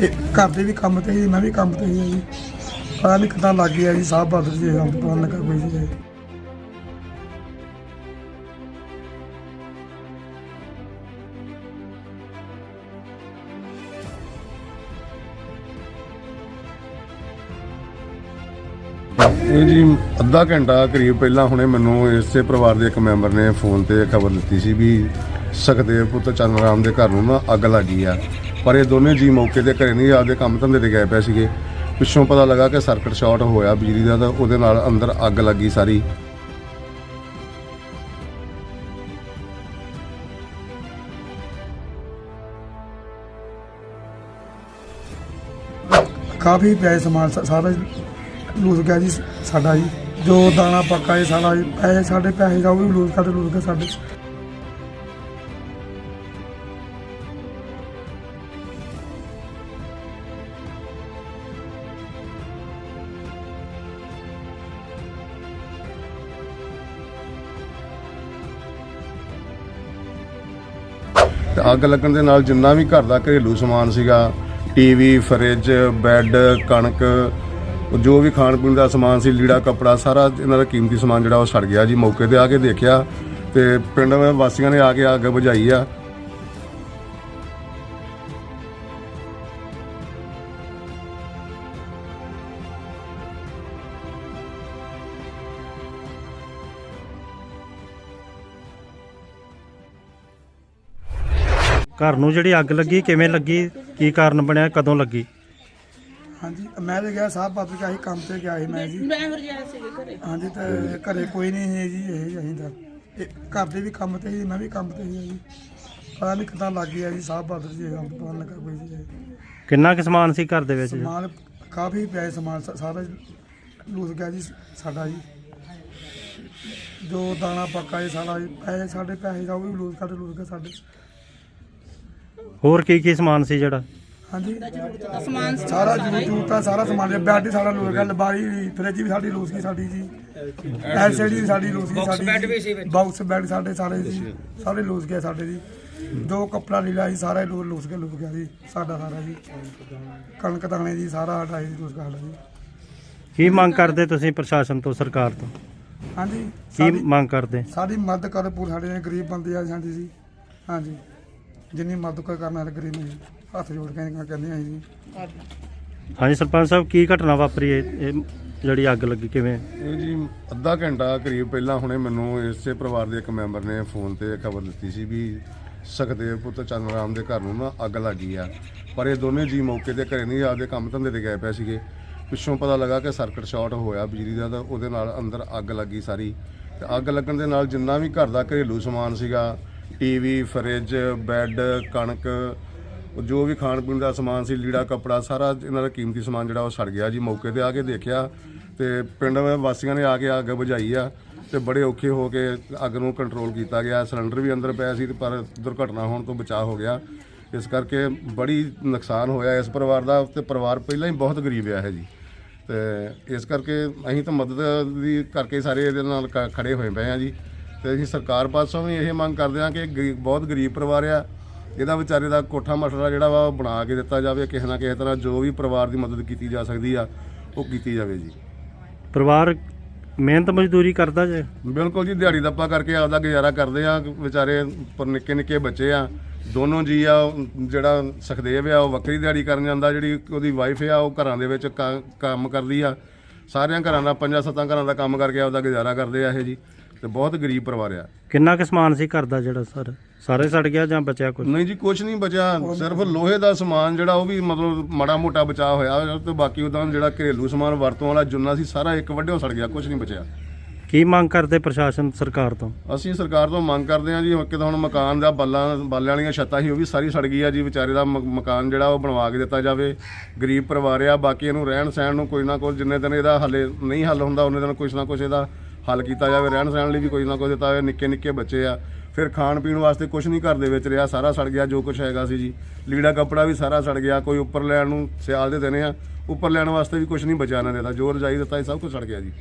ਇਹ ਘਰ ਦੇ ਵੀ ਕੰਮ ਤੇ ਸੀ, ਮੈਂ ਵੀ ਕੰਮ ਤੇ ਸੀ। ਜੀ ਪਤਾ ਨਹੀਂ ਕਿੱਦਾਂ ਲੱਗ ਗਿਆ ਜੀ, ਸਾਹ ਬਦਲ ਜੀ ਹਮ ਪਤਾ ਨੀ ਲੱਗਾ ਕੋਈ ਜੀ ਇਹ ਜੀ ਅੱਧਾ ਘੰਟਾ ਕਰੀਬ ਪਹਿਲਾਂ ਹੁਣੇ ਮੈਨੂੰ ਇਸੇ ਪਰਿਵਾਰ ਦੇ ਇੱਕ ਮੈਂਬਰ ਨੇ ਫੋਨ ਤੇ ਖਬਰ ਦਿੱਤੀ ਸੀ ਵੀ ਸਖਦੇਵ ਪੁੱਤਰ ਚੰਦ ਰਾਮ ਦੇ ਘਰ ਨੂੰ ਨਾ ਅੱਗ ਲੱਗੀ ਆ। ਪਰ ਇਹ ਦੋਨੇ ਜੀ ਮੌਕੇ ਤੇ ਘਰੇ ਨਹੀਂ ਆਪਦੇ ਕੰਮ ਧੰਦੇ ਤੇ ਗਏ ਪਏ ਸੀਗੇ। ਪਿੱਛੋਂ ਪਤਾ ਲੱਗਾ ਕਿ ਸਰਕਟ ਸ਼ਾਰਟ ਹੋਇਆ ਬਿਜਲੀ ਦਾ ਤਾਂ ਉਹਦੇ ਨਾਲ ਅੰਦਰ ਅੱਗ ਲੱਗੀ ਸਾਰੀ। ਕਾਫੀ ਪਿਆ ਸਮਾਨ ਸਾ- ਸਾਰਾ ਲੂਸ ਗਿਆ ਜੀ ਸਾਡਾ ਜੀ। ਜੋ ਦਾਣਾ ਪੱਕਾ ਹੈ ਸਾਰਾ ਜੀ, ਪੈਸੇ ਸਾਡੇ ਪੈਸੇ ਦਾ ਉਹ ਵੀ ਲੂਸ ਕਰਦੇ ਲੂਸ ਗਏ ਸਾਡੇ। ਤੇ ਅੱਗ ਲੱਗਣ ਦੇ ਨਾਲ ਜਿੰਨਾ ਵੀ ਘਰ ਦਾ ਘਰੇਲੂ ਸਮਾਨ ਸੀਗਾ, ਟੀਵੀ, ਫਰਿੱਜ, ਬੈੱਡ, ਕਣਕ ਜੋ ਵੀ ਖਾਣ ਪੀਣ ਦਾ ਸਮਾਨ ਸੀ, ਲੀੜਾ, ਕੱਪੜਾ, ਸਾਰਾ ਇਹਨਾਂ ਦਾ ਕੀਮਤੀ ਸਮਾਨ ਜਿਹੜਾ ਉਹ ਸੜ ਗਿਆ ਜੀ। ਮੌਕੇ ਤੇ ਆ ਕੇ ਦੇਖਿਆ ਤੇ ਪਿੰਡ ਵਾਸੀਆਂ ਨੇ ਆ ਕੇ ਅੱਗ ਬੁਝਾਈ ਆ। ਘਰ ਨੂੰ ਜਿਹੜੀ ਅੱਗ ਲੱਗੀ ਕਿਵੇਂ ਲੱਗੀ? ਕੀ ਕਾਰਨ ਬਣਿਆ? ਕਦੋਂ ਲੱਗੀ? ਹਾਂਜੀ ਮੈਂ ਤੇ ਗਿਆ ਸਾਹ ਬਦਲ ਗਿਆ ਸੀ ਕੰਮ ਤੇ ਗਿਆ ਸੀ ਮੈਂ ਜੀ। ਡਰਾਈਵਰ ਗਿਆ ਸੀ ਘਰੇ। ਹਾਂਜੀ ਤੇ ਘਰੇ ਕੋਈ ਨਹੀਂ ਹੈ ਜੀ ਇਹ ਅਸੀਂ ਤਾਂ। ਇਹ ਘਰ ਦੇ ਵੀ ਕੰਮ ਤੇ ਸੀ ਮੈਂ ਵੀ ਕੰਮ ਤੇ ਸੀ ਜੀ। ਪਤਾ ਨਹੀਂ ਕਿੱਦਾਂ ਲੱਗ ਗਿਆ ਜੀ ਸਾਹ ਬਦਲ ਜੀ ਹਮ ਪਤਾ ਨੀ ਲੱਗਾ ਕੋਈ ਜੀ। ਕਿੰਨਾ ਕੁ ਸਮਾਨ ਸੀ ਘਰ ਦੇ ਵਿੱਚ? ਸਮਾਨ ਕਾਫੀ ਪਿਆ ਸੀ ਸਮਾਨ ਸਾ- ਸਾਰਾ ਲੂਸ ਗਿਆ ਜੀ ਸਾਡਾ ਜੀ। ਜੋ ਦਾਣਾ ਪੱਕਾ ਹੈ ਸਾਰਾ ਜੀ ਪੈਸੇ ਸਾਡੇ ਪੈਸੇ ਦਾ ਉਹ ਵੀ ਲੂਸ ਕਰਦੇ ਲੂਸ ਗਏ ਸਾਡੇ ਹੋਰ ਕੀ ਕੀ ਸਮਾਨ ਸੀ ਜਿਹੜਾ? ਹਾਂਜੀ। ਸਮਾਨ ਸਾਰਾ ਜੂਤ ਜੂਤਾ ਸਾਰਾ ਸਮਾਨ ਬੈੱਡ ਸਾਰਾ ਲੂਸ ਗਿਆ ਲਬਾਰੀ ਵੀ ਫ੍ਰਿਜ ਵੀ ਸਾਡੀ ਲੂਸ ਗਈ ਸਾਡੀ ਜੀ। ਐਲਸੀਡੀ ਵੀ ਸਾਡੀ ਲੂਸ ਗਈ ਸਾਡੀ ਬੈੱਡ ਵੀ ਸੀ ਬਾਕਸ ਬੈੱਡ ਸਾਡੇ ਸਾਰੇ ਜੀ। ਸਾਰੇ ਲੂਸ ਗਏ ਸਾਡੇ ਜੀ। ਜੋ ਕੱਪੜਾ ਲੀੜਾ ਸੀ ਸਾਰਾ ਹੀ ਲੂ- ਲੂਸ ਕੇ ਲੂਸ ਗਿਆ ਜੀ। ਸਾਡਾ ਸਾਰਾ ਜੀ। ਕਣਕ ਦਾਣੇ ਜੀ ਸਾਰਾ ਸਾਡਾ ਲੂਸ ਗਿਆ ਸਾਡਾ ਜੀ। ਕੀ ਮੰਗ ਕਰਦੇ ਤੁਸੀਂ ਪ੍ਰਸ਼ਾਸਨ ਤੋਂ ਸਰਕਾਰ ਤੋਂ? ਹਾਂਜੀ। ਕੀ ਸਾਡੀ ਮੰਗ ਕਰਦੇ? ਸਾਡੀ ਮਦਦ ਕਰੋ ਪੂਰੇ ਸਾਡੇ ਗਰੀਬ ਬੰਦੇ ਆ ਸਾਡੀ ਜੀ। ਹਾਂਜੀ। ਜਿੰਨੀ ਮਦਦ ਕੋਈ ਕਰਨ ਵਾਲੇ ਗਰੀਬ ਨੇ ਹੱਥ ਜੋੜ ਕੇ ਕਹਿੰਦੇ ਆ ਜੀ। ਹਾਂਜੀ ਸਰਪੰਚ ਸਾਹਿਬ ਕੀ ਘਟਨਾ ਵਾਪਰੀ ਇਹ ਇਹ ਜਿਹੜੀ ਅੱਗ ਲੱਗੀ ਕਿਵੇਂ? ਇਹ ਜੀ ਅੱਧਾ ਘੰਟਾ ਕਰੀਬ ਪਹਿਲਾਂ ਹੁਣੇ ਮੈਨੂੰ ਇਸੇ ਪਰਿਵਾਰ ਦੇ ਇੱਕ ਮੈਂਬਰ ਨੇ ਫੋਨ ਤੇ ਖਬਰ ਦਿੱਤੀ ਸੀ ਵੀ ਸਖਦੇਵ ਪੁੱਤਰ ਚੰਨ ਰਾਮ ਦੇ ਘਰ ਨੂੰ ਨਾ ਅੱਗ ਲੱਗੀ ਆ। ਪਰ ਇਹ ਦੋਨੇ ਜੀ ਮੌਕੇ ਤੇ ਘਰੇ ਨਹੀਂ ਆਪਦੇ ਕੰਮ ਧੰਦੇ ਤੇ ਗਏ ਪਏ ਸੀਗੇ। ਪਿੱਛੋਂ ਪਤਾ ਲੱਗਾ ਕਿ ਸਰਕਟ ਸ਼ਾਰਟ ਹੋਇਆ ਬਿਜਲੀ ਦਾ ਤਾਂ ਉਹਦੇ ਨਾਲ ਅੰਦਰ ਅੱਗ ਲੱਗੀ ਸਾਰੀ। ਤੇ ਅੱਗ ਲੱਗਣ ਦੇ ਨਾਲ ਜਿੰਨਾ ਵੀ ਘਰ ਦਾ ਘਰੇਲੂ ਸਮਾਨ ਸੀਗਾ ਟੀਵੀ, ਫਰਿੱਜ, ਬੈੱਡ, ਕਣਕ, ਜੋ ਵੀ ਖਾਣ ਪੀਣ ਦਾ ਸਮਾਨ ਸੀ, ਲੀੜਾ, ਕੱਪੜਾ, ਸਾਰਾ ਇਹਨਾਂ ਦਾ ਕੀਮਤੀ ਸਮਾਨ ਜਿਹੜਾ ਉਹ ਸੜ ਗਿਆ ਜੀ। ਮੌਕੇ ਤੇ ਆ ਕੇ ਦੇਖਿਆ ਤੇ ਪਿੰਡ ਵਾਸੀਆਂ ਨੇ ਆ ਕੇ ਅੱਗ ਬੁਝਾਈ ਆ ਤੇ ਬੜੇ ਔਖੇ ਹੋ ਕੇ ਅੱਗ ਨੂੰ ਕੰਟਰੋਲ ਕੀਤਾ ਗਿਆ। ਸਿਲੰਡਰ ਵੀ ਅੰਦਰ ਪਿਆ ਸੀ, ਪਰ ਦੁਰਘਟਨਾ ਹੋਣ ਤੋਂ ਬਚਾਅ ਹੋ ਗਿਆ। ਇਸ ਕਰਕੇ ਬੜੀ ਨੁਕਸਾਨ ਹੋਇਆ ਇਸ ਪਰਿਵਾਰ ਦਾ ਤੇ ਪਰਿਵਾਰ ਪਹਿਲਾਂ ਹੀ ਬਹੁਤ ਗਰੀਬ ਆ ਹੈ ਜੀ। ਤੇ ਇਸ ਕਰਕੇ ਅਸੀਂ ਤਾਂ ਮਦਦ ਦੀ ਕਰਕੇ ਸਾਰੇ ਇਹਦੇ ਨਾਲ ਕ- ਖੜੇ ਹੋਏ ਪਏ ਆ ਜੀ। ਤੇ ਅਸੀਂ ਸਰਕਾਰ ਪਾਸੋਂ ਵੀ ਇਹ ਮੰਗ ਕਰਦੇ ਹਾਂ ਕਿ ਗਰੀਬ ਬਹੁਤ ਗਰੀਬ ਪਰਿਵਾਰ ਆ ਇਹਦਾ ਵਿਚਾਰੇ ਦਾ ਕੋਠਾ ਮਠੜਾ ਜਿਹੜਾ ਵਾ ਉਹ ਬਣਾ ਕੇ ਦਿੱਤਾ ਜਾਵੇ ਕਿਸੇ ਨਾ ਕਿਸੇ ਤਰ੍ਹਾਂ ਜੋ ਵੀ ਪਰਿਵਾਰ ਦੀ ਮਦਦ ਕੀਤੀ ਜਾ ਸਕਦੀ ਆ ਉਹ ਕੀਤੀ ਜਾਵੇ ਜੀ। ਪਰਿਵਾਰ ਮਿਹਨਤ ਮਜ਼ਦੂਰੀ ਕਰਦਾ ਜੇ? ਬਿਲਕੁਲ ਜੀ ਦਿਹਾੜੀ ਦੱਪਾ ਕਰਕੇ ਆਪਦਾ ਗੁਜ਼ਾਰਾ ਕਰਦੇ ਆ ਵਿਚਾਰੇ ਪਰ ਨਿੱਕੇ ਨਿੱਕੇ ਬੱਚੇ ਆ ਦੋਨੋਂ ਜੀ ਆ ਉਹ ਜਿਹੜਾ ਸਖਦੇਵ ਆ ਉਹ ਵੱਖਰੀ ਦਿਹਾੜੀ ਕਰਨ ਜਾਂਦਾ ਜਿਹੜੀ ਉਹਦੀ ਵਾਈਫ ਆ ਉਹ ਘਰਾਂ ਦੇ ਵਿੱਚ ਕ- ਕੰਮ ਕਰਦੀ ਆ। ਸਾਰਿਆਂ ਘਰਾਂ ਦਾ ਪੰਜਾਂ ਸੱਤਾਂ ਘਰਾਂ ਦਾ ਕੰਮ ਕਰਕੇ ਆਪਦਾ ਗੁਜ਼ਾਰਾ ਕਰਦੇ ਆ ਇਹ ਜੀ। ਤੇ ਬਹੁਤ ਗਰੀਬ ਪਰਿਵਾਰ ਆ। ਕਿੰਨਾ ਕੁ ਸਮਾਨ ਸੀ ਘਰ ਦਾ ਜਿਹੜਾ ਸਰ? ਸਾਰੇ ਸੜ ਗਿਆ ਜਾਂ ਬਚਿਆ ਕੁਝ ਨਹੀਂ ਜੀ ਕੁਝ ਨਹੀਂ ਬਚਿਆ। ਸਿਰਫ ਲੋਹੇ ਦਾ ਸਮਾਨ ਜਿਹੜਾ ਉਹ ਵੀ ਮਤਲਬ ਮਾੜਾ ਮੋਟਾ ਬਚਾ ਹੋਇਆ ਤੇ ਬਾਕੀ ਉਹਦਾ ਜਿਹੜਾ ਘਰੇਲੂ ਸਮਾਨ ਵਰਤੋਂ ਵਾਲਾ ਜੁੰਨਾ ਸੀ ਸਾਰਾ ਇੱਕ ਵੱਡਿਓ ਸੜ ਗਿਆ ਕੁਝ ਨਹੀਂ ਬਚਿਆ। ਕੀ ਮੰਗ ਕਰਦੇ ਪ੍ਰਸ਼ਾਸਨ ਸਰਕਾਰ ਤੋਂ? ਅਸੀਂ ਸਰਕਾਰ ਤੋਂ ਮੰਗ ਕਰਦੇ ਹਾਂ ਜੀ ਕਿ ਹੁਣ ਮਕਾਨ ਦਾ ਬੱਲਾਂ ਬਾਲਿਆਂ ਵਾਲੀਆਂ ਛੱਤਾਂ ਸੀ ਉਹ ਵੀ ਸਾਰੀ ਸੜ ਗਈ ਆ ਜੀ ਵਿਚਾਰੇ ਦਾ ਮਕਾਨ ਜਿਹੜਾ ਉਹ ਬਣਵਾ ਕੇ ਦਿੱਤਾ ਜਾਵੇ। ਗਰੀਬ ਪਰਿਵਾਰ ਆ ਬਾਕੀ ਇਹਨੂੰ ਰਹਿਣ ਸਹਿਣ ਨੂੰ ਕੋਈ ਨਾ ਕੋਈ ਜਿੰਨੇ ਦਿਨ ਇਹਦਾ ਹੱਲੇ ਨਹੀਂ ਹੱਲ ਹੁੰਦਾ ਉਹਨੇ ਦਿਨ ਕੁਛ ਨਾ ਕੁਛ ਇਹਦਾ ਹੱਲ ਕੀਤਾ ਜਾਵੇ, ਰਹਿਣ ਸਹਿਣ ਲਈ ਵੀ ਕੋਈ ਨਾ ਕੋਈ ਦਿੱਤਾ ਜਾਵੇ, ਨਿੱਕੇ ਨਿੱਕੇ ਬੱਚੇ ਆ। ਫਿਰ ਖਾਣ ਪੀਣ ਵਾਸਤੇ ਕੁਝ ਨਹੀਂ ਘਰ ਦੇ ਵਿੱਚ ਰਿਹਾ, ਸਾਰਾ ਸੜ ਗਿਆ, ਜੋ ਕੁਝ ਹੈਗਾ ਸੀ ਜੀ। ਲੀੜਾ ਕੱਪੜਾ ਵੀ ਸਾਰਾ ਸੜ ਗਿਆ, ਕੋਈ ਉੱਪਰ ਲੈਣ ਨੂੰ ਸਿਆਲ ਦੇ ਦੇਣੇ ਆ। ਉੱਪਰ ਲੈਣ ਵਾਸਤੇ ਵੀ ਕੁਝ ਨਹੀਂ ਬਚਿਆ ਇਹਨਾਂ ਨੇ ਤਾਂ ਜੋ ਰਜਾਈ ਦਿੱਤਾ ਸੀ, ਸਭ ਕੁਝ ਸੜ ਗਿਆ ਜੀ।